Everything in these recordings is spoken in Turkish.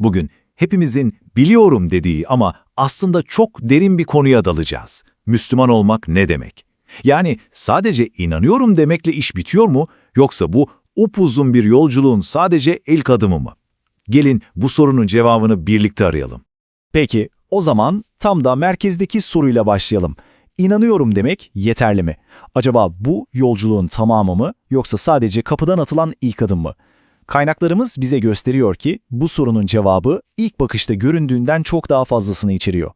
Bugün hepimizin biliyorum dediği ama aslında çok derin bir konuya dalacağız. Müslüman olmak ne demek? Yani sadece inanıyorum demekle iş bitiyor mu yoksa bu upuzun bir yolculuğun sadece ilk adımı mı? Gelin bu sorunun cevabını birlikte arayalım. Peki, o zaman tam da merkezdeki soruyla başlayalım. İnanıyorum demek yeterli mi? Acaba bu yolculuğun tamamı mı yoksa sadece kapıdan atılan ilk adım mı? Kaynaklarımız bize gösteriyor ki bu sorunun cevabı ilk bakışta göründüğünden çok daha fazlasını içeriyor.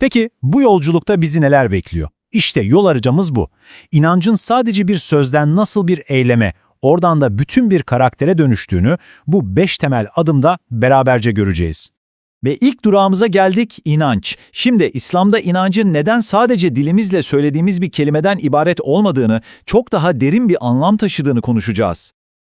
Peki bu yolculukta bizi neler bekliyor? İşte yol haritamız bu. İnancın sadece bir sözden nasıl bir eyleme, oradan da bütün bir karaktere dönüştüğünü bu beş temel adımda beraberce göreceğiz. Ve ilk durağımıza geldik inanç. Şimdi İslam'da inancın neden sadece dilimizle söylediğimiz bir kelimeden ibaret olmadığını, çok daha derin bir anlam taşıdığını konuşacağız.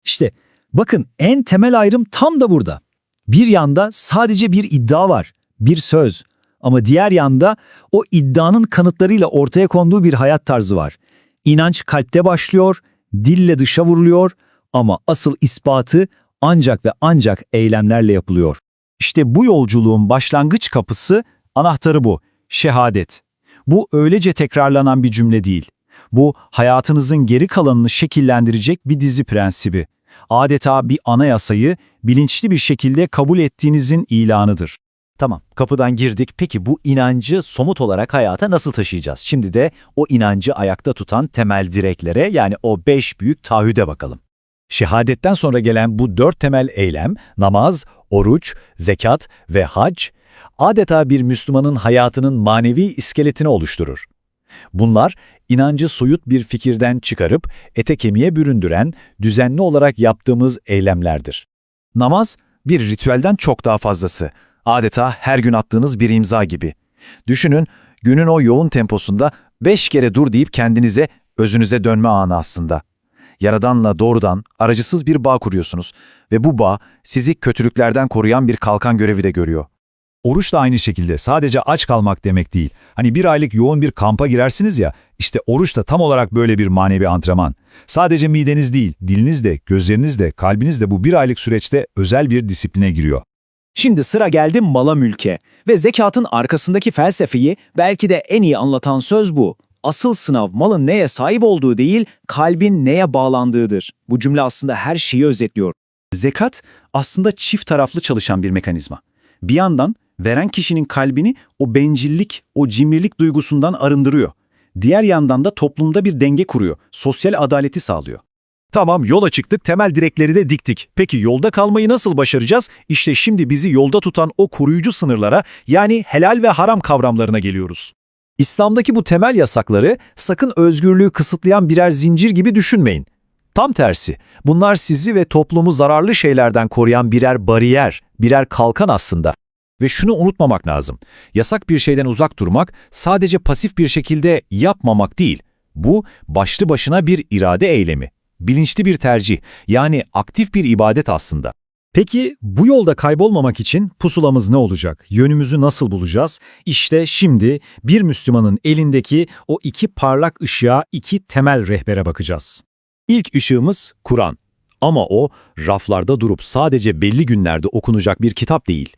İşte bakın en temel ayrım tam da burada. Bir yanda sadece bir iddia var, bir söz. Ama diğer yanda o iddianın kanıtlarıyla ortaya konduğu bir hayat tarzı var. İnanç kalpte başlıyor, dille dışa vuruluyor ama asıl ispatı ancak ve ancak eylemlerle yapılıyor. İşte bu yolculuğun başlangıç kapısı, anahtarı bu, şehadet. Bu öylece tekrarlanan bir cümle değil. Bu hayatınızın geri kalanını şekillendirecek bir dizi prensibi. Adeta bir anayasayı bilinçli bir şekilde kabul ettiğinizin ilanıdır. Tamam, kapıdan girdik. Peki bu inancı somut olarak hayata nasıl taşıyacağız? Şimdi de o inancı ayakta tutan temel direklere yani o beş büyük taahhüde bakalım. Şehadetten sonra gelen bu dört temel eylem, namaz, oruç, zekat ve hac, adeta bir Müslümanın hayatının manevi iskeletini oluşturur. Bunlar, inancı soyut bir fikirden çıkarıp ete kemiğe büründüren, düzenli olarak yaptığımız eylemlerdir. Namaz, bir ritüelden çok daha fazlası. Adeta her gün attığınız bir imza gibi. Düşünün, günün o yoğun temposunda beş kere dur deyip kendinize, özünüze dönme anı aslında. Yaradanla doğrudan, aracısız bir bağ kuruyorsunuz ve bu bağ sizi kötülüklerden koruyan bir kalkan görevi de görüyor. Oruç da aynı şekilde sadece aç kalmak demek değil. Hani bir aylık yoğun bir kampa girersiniz ya, işte oruç da tam olarak böyle bir manevi antrenman. Sadece mideniz değil, diliniz de, gözleriniz de, kalbiniz de bu bir aylık süreçte özel bir disipline giriyor. Şimdi sıra geldi mala mülke ve zekatın arkasındaki felsefeyi belki de en iyi anlatan söz bu. Asıl sınav malın neye sahip olduğu değil, kalbin neye bağlandığıdır. Bu cümle aslında her şeyi özetliyor. Zekat aslında çift taraflı çalışan bir mekanizma. Bir yandan veren kişinin kalbini o bencillik, o cimrilik duygusundan arındırıyor. Diğer yandan da toplumda bir denge kuruyor, sosyal adaleti sağlıyor. Tamam yola çıktık, temel direkleri de diktik. Peki yolda kalmayı nasıl başaracağız? İşte şimdi bizi yolda tutan o koruyucu sınırlara yani helal ve haram kavramlarına geliyoruz. İslam'daki bu temel yasakları sakın özgürlüğü kısıtlayan birer zincir gibi düşünmeyin. Tam tersi, bunlar sizi ve toplumu zararlı şeylerden koruyan birer bariyer, birer kalkan aslında. Ve şunu unutmamak lazım. Yasak bir şeyden uzak durmak sadece pasif bir şekilde yapmamak değil. Bu başlı başına bir irade eylemi. Bilinçli bir tercih, yani aktif bir ibadet aslında. Peki bu yolda kaybolmamak için pusulamız ne olacak? Yönümüzü nasıl bulacağız? İşte şimdi bir Müslümanın elindeki o iki parlak ışığa, iki temel rehbere bakacağız. İlk ışığımız Kur'an. Ama o raflarda durup sadece belli günlerde okunacak bir kitap değil.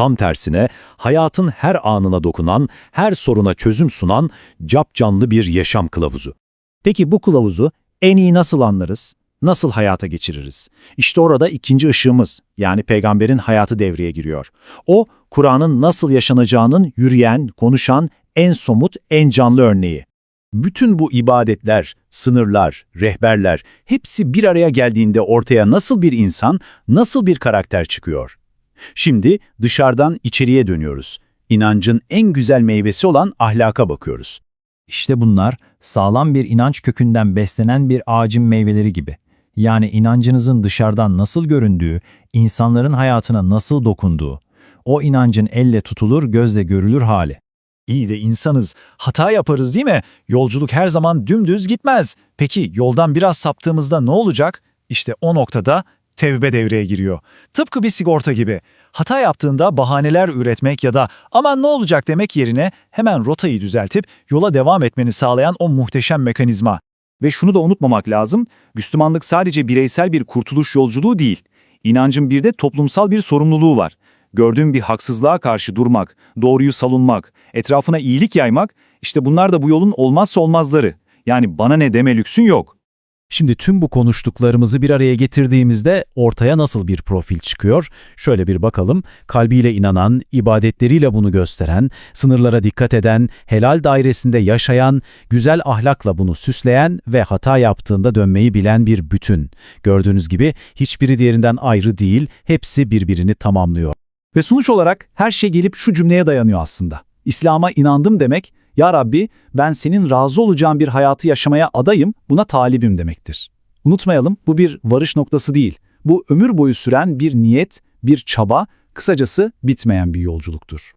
Tam tersine hayatın her anına dokunan, her soruna çözüm sunan capcanlı bir yaşam kılavuzu. Peki bu kılavuzu en iyi nasıl anlarız? Nasıl hayata geçiririz? İşte orada ikinci ışığımız, yani peygamberin hayatı devreye giriyor. O, Kur'an'ın nasıl yaşanacağının yürüyen, konuşan, en somut, en canlı örneği. Bütün bu ibadetler, sınırlar, rehberler hepsi bir araya geldiğinde ortaya nasıl bir insan, nasıl bir karakter çıkıyor? Şimdi dışarıdan içeriye dönüyoruz. İnancın en güzel meyvesi olan ahlaka bakıyoruz. İşte bunlar sağlam bir inanç kökünden beslenen bir ağacın meyveleri gibi. Yani inancınızın dışarıdan nasıl göründüğü, insanların hayatına nasıl dokunduğu, o inancın elle tutulur, gözle görülür hali. İyi de insanız, hata yaparız değil mi? Yolculuk her zaman dümdüz gitmez. Peki yoldan biraz saptığımızda ne olacak? İşte o noktada tevbe devreye giriyor. Tıpkı bir sigorta gibi. Hata yaptığında bahaneler üretmek ya da aman ne olacak demek yerine hemen rotayı düzeltip yola devam etmeni sağlayan o muhteşem mekanizma. Ve şunu da unutmamak lazım, Müslümanlık sadece bireysel bir kurtuluş yolculuğu değil. İnancın bir de toplumsal bir sorumluluğu var. gördüğün bir haksızlığa karşı durmak, doğruyu savunmak, etrafına iyilik yaymak, işte bunlar da bu yolun olmazsa olmazları. Yani bana ne deme lüksün yok. Şimdi tüm bu konuştuklarımızı bir araya getirdiğimizde ortaya nasıl bir profil çıkıyor? Şöyle bir bakalım. Kalbiyle inanan, ibadetleriyle bunu gösteren, sınırlara dikkat eden, helal dairesinde yaşayan, güzel ahlakla bunu süsleyen ve hata yaptığında dönmeyi bilen bir bütün. Gördüğünüz gibi hiçbiri diğerinden ayrı değil, hepsi birbirini tamamlıyor. Ve sonuç olarak her şey gelip şu cümleye dayanıyor aslında. İslam'a inandım demek, Ya Rabbi ben senin razı olacağın bir hayatı yaşamaya adayım, buna talibim demektir. Unutmayalım bu bir varış noktası değil. Bu ömür boyu süren bir niyet, bir çaba, kısacası bitmeyen bir yolculuktur.